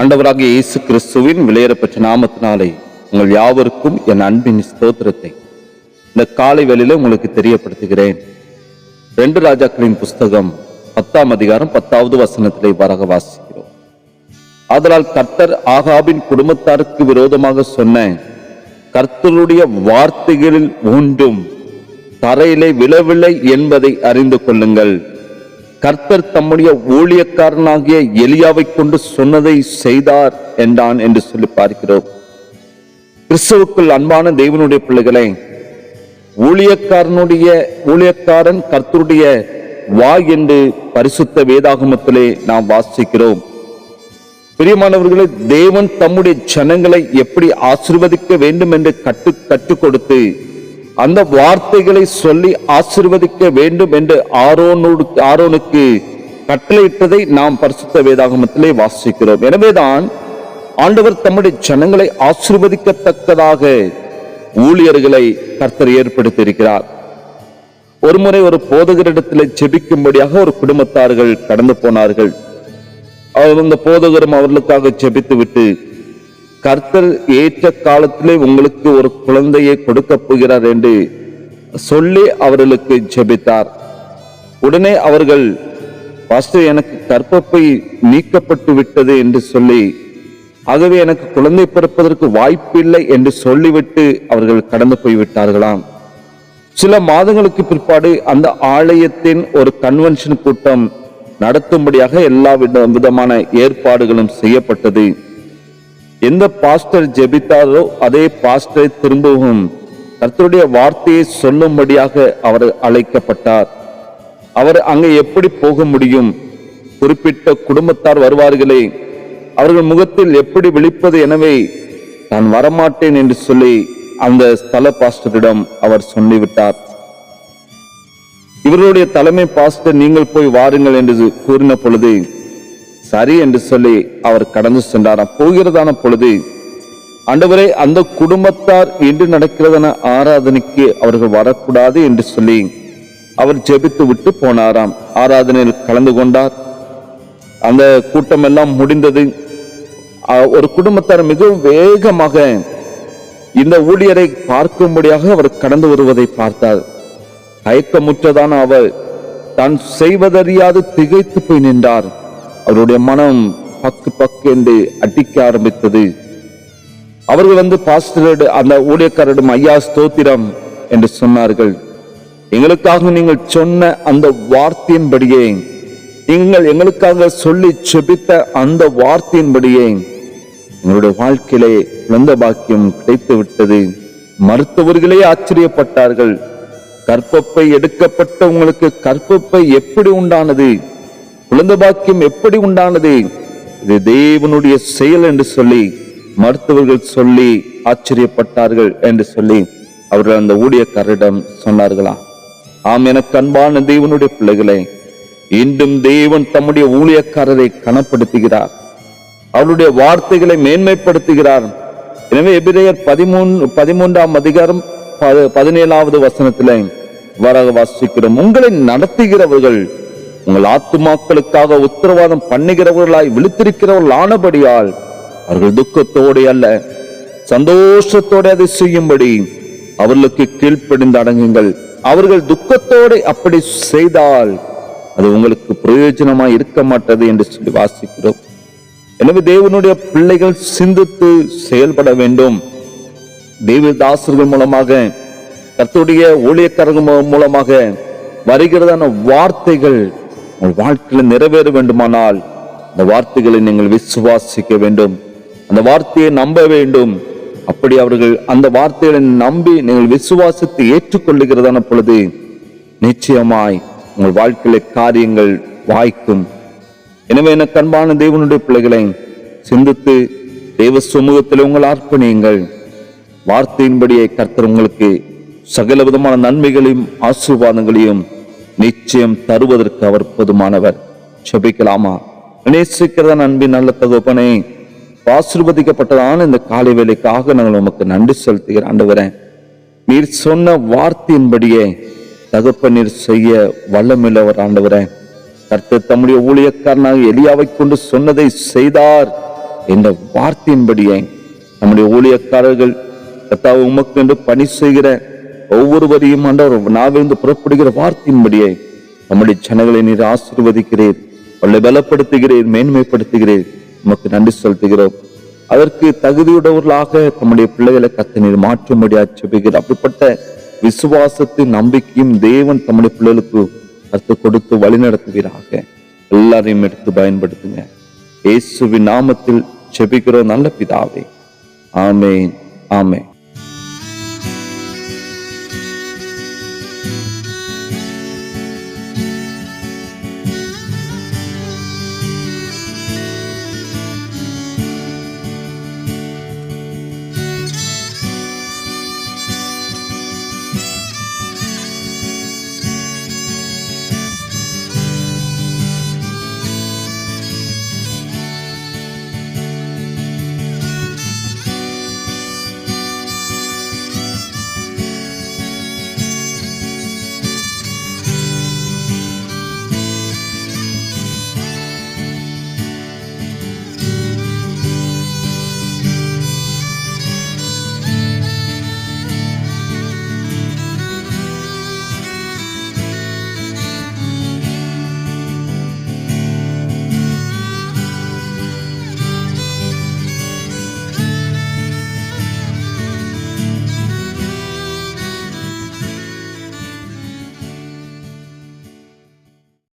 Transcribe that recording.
ஆண்டவராகிய இயேசு கிறிஸ்துவின் விலையேறப்பெற்ற நாமத்தினாலே உங்கள் யாவருக்கும் என் அன்பின் ஸ்தோத்திரத்தை. இந்த காலை வேளையில் உங்களுக்கு தெரியப்படுத்துகிறேன். ரெண்டு ராஜாக்களின் புஸ்தகம் பத்தாம் அதிகாரம் பத்தாவது வசனத்திலே வரக வாசிக்கிறோம். ஆதலால் கர்த்தர் ஆகாபின் குடும்பத்தாருக்கு விரோதமாக சொன்ன கர்த்தருடைய வார்த்தைகளில் ஒன்றும் தரையிலே விழவில்லை என்பதை அறிந்து கொள்ளுங்கள். கர்த்தர் தம்முடைய ஊழியக்காரனாகிய எலியாவை கொண்டு சொன்னதை செய்தார் என்றான் என்று சொல்லி பார்க்கிறோம். கிறிஸ்துவுக்குள் அன்பான தெய்வனுடைய பிள்ளைகளே ஊழியக்காரனுடைய ஊழியக்காரன் கர்த்தருடைய வாய் என்று பரிசுத்த வேதாகமத்திலே நாம் வாசிக்கிறோம். பிரியமானவர்களே தேவன் தம்முடைய ஜனங்களை எப்படி ஆசிர்வதிக்க வேண்டும் என்று கட்டு கற்றுக் கொடுத்து அந்த வார்த்தைகளை சொல்லி ஆசிர்வதிக்க வேண்டும் என்று ஆரோனோடு ஆரோனுக்கு கட்டளையிட்டதை நாம் பரிசுத்த வேதாகமத்திலே வாசிக்கிறோம். எனவேதான் ஆண்டவர் தம்முடைய ஜனங்களை ஆசிர்வதிக்கத்தக்கதாக ஊழியர்களை கர்த்தர் ஏற்படுத்தியிருக்கிறார். ஒருமுறை ஒரு போதகரிடத்தில் ஜெபிக்கும்படியாக ஒரு குடும்பத்தார்கள் கடந்து போனார்கள். அவர் அந்த போதகரும் அவர்களுக்காக ஜெபித்து விட்டு கர்த்தர் ஏற்ற காலத்திலே உங்களுக்கு ஒரு குழந்தையை கொடுக்க போகிறார் என்று சொல்லி அவர்களுக்கு ஜெபித்தார். உடனே அவர்கள் பாஸ்டர் எனக்கு கற்பப்பை நீக்கப்பட்டு விட்டது என்று சொல்லி ஆகவே எனக்கு குழந்தை பிறப்பதற்கு வாய்ப்பில்லை என்று சொல்லிவிட்டு அவர்கள் கடந்து போய் விட்டார்களாம் சில மாதங்களுக்கு பிற்பாடு அந்த ஆலயத்தின் ஒரு கன்வென்ஷன் கூட்டம் நடத்தும்படியாக எல்லா வித விதமான ஏற்பாடுகளும் செய்யப்பட்டது. எந்த பாஸ்டர் ஜெபித்தாரோ அதே பாஸ்டரை திரும்பவும் கர்த்தருடைய வார்த்தையை சொல்லும்படியாக அவர் அழைக்கப்பட்டார். அவர் அங்கே எப்படி போக முடியும்? குறிப்பிட்ட குடும்பத்தார் வருவார்களே அவர்கள் முகத்தில் எப்படி விழிப்பது எனவே நான் வரமாட்டேன் என்று சொல்லி அந்த ஸ்தல பாஸ்டரிடம் அவர் சொல்லிவிட்டார். இவர்களுடைய தலைமை பாஸ்டர் நீங்கள் போய் வாருங்கள் என்று கூறின பொழுது சரி என்று சொல்லி அவர் கடந்து சென்றாராம் போகிறதான பொழுது ஆண்டவரே அந்த குடும்பத்தார் என்று நடக்கிறதான ஆராதனைக்கு அவர்கள் வரக்கூடாது என்று சொல்லி அவர் ஜெபித்து விட்டு போனாராம். ஆராதனையில் கலந்து கொண்டார். அந்த கூட்டம் எல்லாம் முடிந்தது ஒரு குடும்பத்தார் மிகவும் வேகமாக இந்த ஊழியரை பார்க்கும்படியாக அவர் கடந்து வருவதை பார்த்தார். தயக்கமுற்றதான அவர் தான் செய்வதறியாது திகைத்து போய் நின்றார். அவருடைய மனம் பக்கு பக்கு என்று அடிக்க ஆரம்பித்தது. அவர்கள் வந்து பாஸ்டரோடு அந்த ஊழியக்காரரிடம் ஐயா ஸ்தோத்திரம் என்று சொன்னார்கள். எங்களுக்காக நீங்கள் சொன்ன அந்த வார்த்தையின்படியே நீங்கள் எங்களுக்காக சொல்லி செபித்த அந்த வார்த்தையின்படியே எங்களுடைய வாழ்க்கையிலே குழந்த பாக்கியம் கிடைத்து விட்டது மருத்துவர்களே ஆச்சரியப்பட்டார்கள். கற்பப்பை எடுக்கப்பட்ட உங்களுக்கு கற்பப்பை எப்படி உண்டானது? குழந்தை பாக்கியம் எப்படி உண்டானது? இது தேவனுடைய செயல் என்று சொல்லி மருத்துவர்கள் சொல்லி ஆச்சரியப்பட்டார்கள் என்று சொல்லி அவர்கள் அந்த ஊழியக்காரரிடம் சொன்னார்களா? ஆம் எனக்கு அன்பான தேவனுடைய பிள்ளைகளை இன்றும் தேவன் தம்முடைய ஊழியக்காரரை கனப்படுத்துகிறார். அவருடைய வார்த்தைகளை மேன்மைப்படுத்துகிறார். எனவே எபிரேயர் பதிமூன்று பதிமூன்றாம் அதிகாரம் ப- பதினேழாவது வசனத்திலே வர வாசிக்கிறோம். உங்களை நடத்துகிறவர்கள் உங்கள் ஆத்துமாக்களுக்காக உத்தரவாதம் பண்ணுகிறவர்களாய் விழித்திருக்கிறவர்கள் ஆனபடியால் அவர்கள் துக்கத்தோடு அல்ல சந்தோஷத்தோடு அதை செய்யும்படி அவர்களுக்கு கீழ்ப்படிந்து அடங்குங்கள். அவர்கள் துக்கத்தோடு அப்படி செய்தால் அது உங்களுக்கு பிரயோஜனமா இருக்க மாட்டது என்று சொல்லி வாசிக்கிறோம். எனவே தேவனுடைய பிள்ளைகள் சிந்தித்து செயல்பட வேண்டும். தேவதாசர்கள் மூலமாக கத்துடைய ஊழியக்காரர்கள் மூலமாக வருகிறதான வார்த்தைகள் உங்கள் வாழ்க்கையில் நிறைவேற வேண்டுமானால் அந்த வார்த்தைகளை நீங்கள் விசுவாசிக்க வேண்டும். அந்த வார்த்தையை நம்ப வேண்டும். அப்படி அவர்கள் அந்த வார்த்தைகளை நம்பி நீங்கள் விசுவாசித்து ஏற்றுக்கொள்ளுகிறதான பொழுது நிச்சயமாய் உங்கள் வாழ்க்கையில காரியங்கள் வாய்க்கும். எனவே எனக்கு அன்பான தேவனுடைய பிள்ளைகளை சிந்தித்து தேவ சமூகத்தில் உங்கள் அர்ப்பணியுங்கள் வார்த்தையின்படியே கர்த்தர் உங்களுக்கு சகல விதமான நன்மைகளையும் ஆசீர்வாதங்களையும் நிச்சயம் தருவதற்கு அவர் போதுமானவர். செபிக்கலாமா நேசிக்கிறதன் அன்பின் நல்ல தகுப்பனே ஆசிர்வதிக்கப்பட்டதான இந்த காலை வேலைக்காக நாங்கள் உமக்கு நன்றி செலுத்துகிற ஆண்டவரே. நீர் சொன்ன வார்த்தையின்படியே தகப்ப நீர் செய்ய வல்லமில்லவர் ஆண்டவரே. கர்த்த தம்முடைய ஊழியக்காரனாக எலியாவை கொண்டு சொன்னதை செய்தார் என்ற வார்த்தையின்படியே நம்முடைய ஊழியக்காரர்கள் கர்த்தாவே உமக்கு என்று பணி செய்கிற ஒவ்வொருவரையும் ஆண்டவர் நாவிலிருந்து புறப்படுகிற வார்த்தையின்படியே நம்முடைய ஜனங்களை நீர் ஆசீர்வதிக்கிறீர். அவளை பலப்படுத்துகிறீர் மேன்மைப்படுத்துகிறீர். நமக்கு நன்றி செலுத்துகிறோம். அதற்கு தகுதியுடையவர்களாக நம்முடைய பிள்ளைகளை கத்த நீர் மாற்றும்படி அச்சபிக்கிறார் அப்படிப்பட்ட விசுவாசத்தின் நம்பிக்கையும் தேவன் தம்முடைய பிள்ளைகளுக்கு கத்து கொடுத்து வழிநடத்துவீராக. எல்லாரையும் எடுத்து பயன்படுத்துங்க. இயேசுவின் நாமத்தில் செபிக்கிறோம் நல்ல பிதாவே. ஆமேன். ஆமேன்.